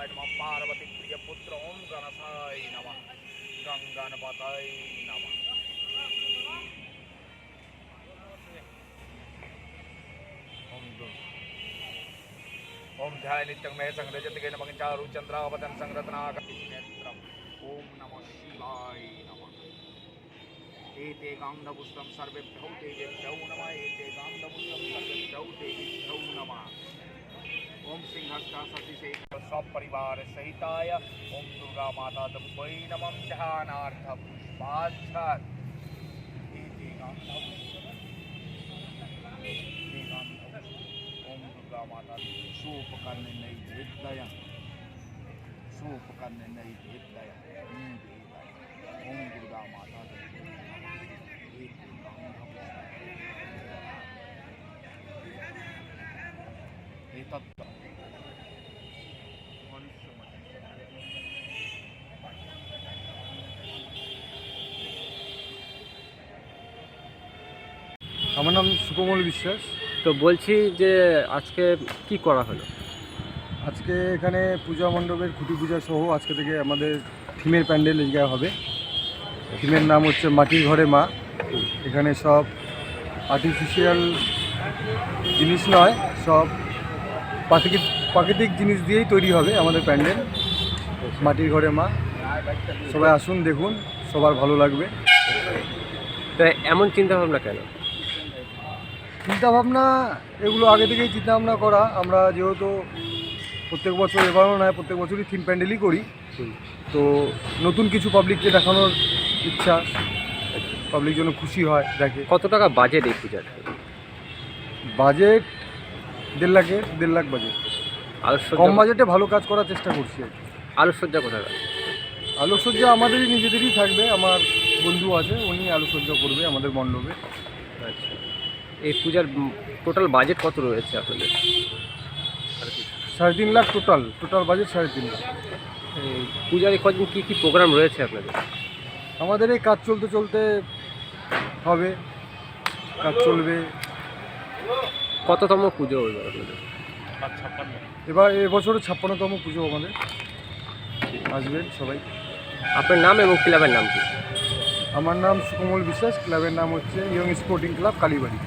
गणेशाय नमः पार्वती प्रिय पुत्र, ओम गणेशाय नम। गंगानपताय नमः। ओम ओम ध्याय नित्यं मे संग्रजत के नमः चारु चंद्रावतन संरत्ना नेत्रम ओम नमः शिवाय नमः। एते भौते सर्वेभ्यो देवेभ्यो नमः। एते गांडपुष्पम सर्वेभ्यो देवेभ्यो नमः। ओम सिंहस्था सती से सपरिवार सहिताय। ओम दुर्गा माता दुर्गई नमम ध्यानार्थ पुष्पाक्षर ओम दुर्गा माता सोपकर्ण नई हृदय सोपकर्ण नई हृदय ओम दुर्गा माता আমার নাম সুকমল বিশ্বাস। তো বলছি যে আজকে কি করা হলো? আজকে এখানে পূজা মণ্ডপের খুঁটি পূজা সহ আজকে থেকে আমাদের থিমের প্যান্ডেল এই জায়গায় হবে। থিমের নাম হচ্ছে মাটির ঘরে মা। এখানে সব আর্টিফিশিয়াল জিনিস নয় সব প্রাকৃতিক প্রাকৃতিক জিনিস দিয়েই তৈরি হবে আমাদের প্যান্ডেল। মাটির ঘরে মা। সবাই আসুন দেখুন সবার ভালো লাগবে। তো এমন চিন্তা ভাবনা কেন? চিন্তাভাবনা এগুলো আগে থেকেই চিন্তাভাবনা করা। আমরা যেহেতু প্রত্যেক বছর এবারও নয় প্রত্যেক বছরই থিম প্যান্ডেলই করি। তো নতুন কিছু পাবলিককে দেখানোর ইচ্ছা পাবলিক যেন খুশি হয় দেখে। কত টাকা বাজেট এই পূজার? বাজেট দেড় লাখের দেড় লাখ বাজেট কম বাজেটে ভালো কাজ করার চেষ্টা করছি আর কি। আলোকসজ্জা কোথায় আলোকসজ্জা আমাদেরই নিজেদেরই থাকবে। আমার বন্ধু আছে উনি আলোকসজ্জা করবে আমাদের মণ্ডপে। আচ্ছা। এই পূজার টোটাল বাজেট কত রয়েছে আসলে? সাড়ে তিন লাখ টোটাল টোটাল বাজেট সাড়ে তিন লাখ। এই পূজার এই কদিন কী কী প্রোগ্রাম রয়েছে আপনাদের? আমাদের এই কাজ চলতে চলতে হবে কাজ চলবে। কততম পুজো এবার আপনাদের? এবার এবছরে ছাপ্পান্নতম পুজো আমাদের। আসবেন সবাই। আপনার নাম এবং ক্লাবের নাম কি? আমার নাম সুকমল বিশ্বাস ক্লাবের নাম হচ্ছে ইয়ং স্পোর্টিং ক্লাব কালীবাড়ি।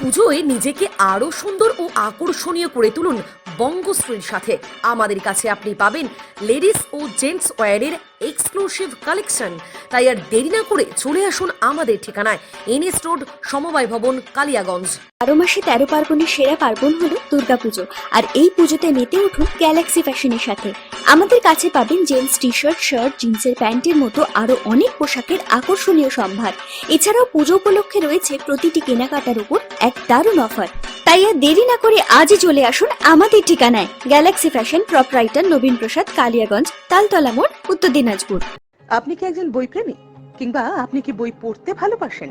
পুজোয় নিজেকে আরও সুন্দর ও আকর্ষণীয় করে তুলুন বঙ্গশ্রীর সাথে। আমাদের কাছে আপনি পাবেন লেডিস ও জেন্টস ওয়্যারের এক্সক্লুসিভ কালেকশন। তাই আর দেরি না করে চলে আসুন আমাদের ঠিকানায়, এনএস রোড, সমবায় ভবন, কালিয়াগঞ্জ। বারো মাসে তেরো পার্বণের সেরা পার্বণ হলো দুর্গাপুজো, আর এই পুজোতে মেতে উঠুন গ্যালাক্সি ফ্যাশনের সাথে। আমাদের কাছে পাবেন জেন্টস টি শার্ট শার্ট জিন্সের প্যান্টের মতো আরও অনেক পোশাকের আকর্ষণীয় সম্ভার। এছাড়াও পুজো উপলক্ষে রয়েছে প্রতিটি কেনাকাটার উপর এক দারুণ অফার। তাই আর দেরি না করে আজই চলে আসুন আমাদের ঠিকানায় Galaxy Fashion proprietor Nabin Prasad Kaliaganj Taltala মোড় উত্তর দিনাজপুর আপনি কি একজন বই বইপ্রেমী কিংবা আপনি কি বই পড়তে ভালোবাসেন?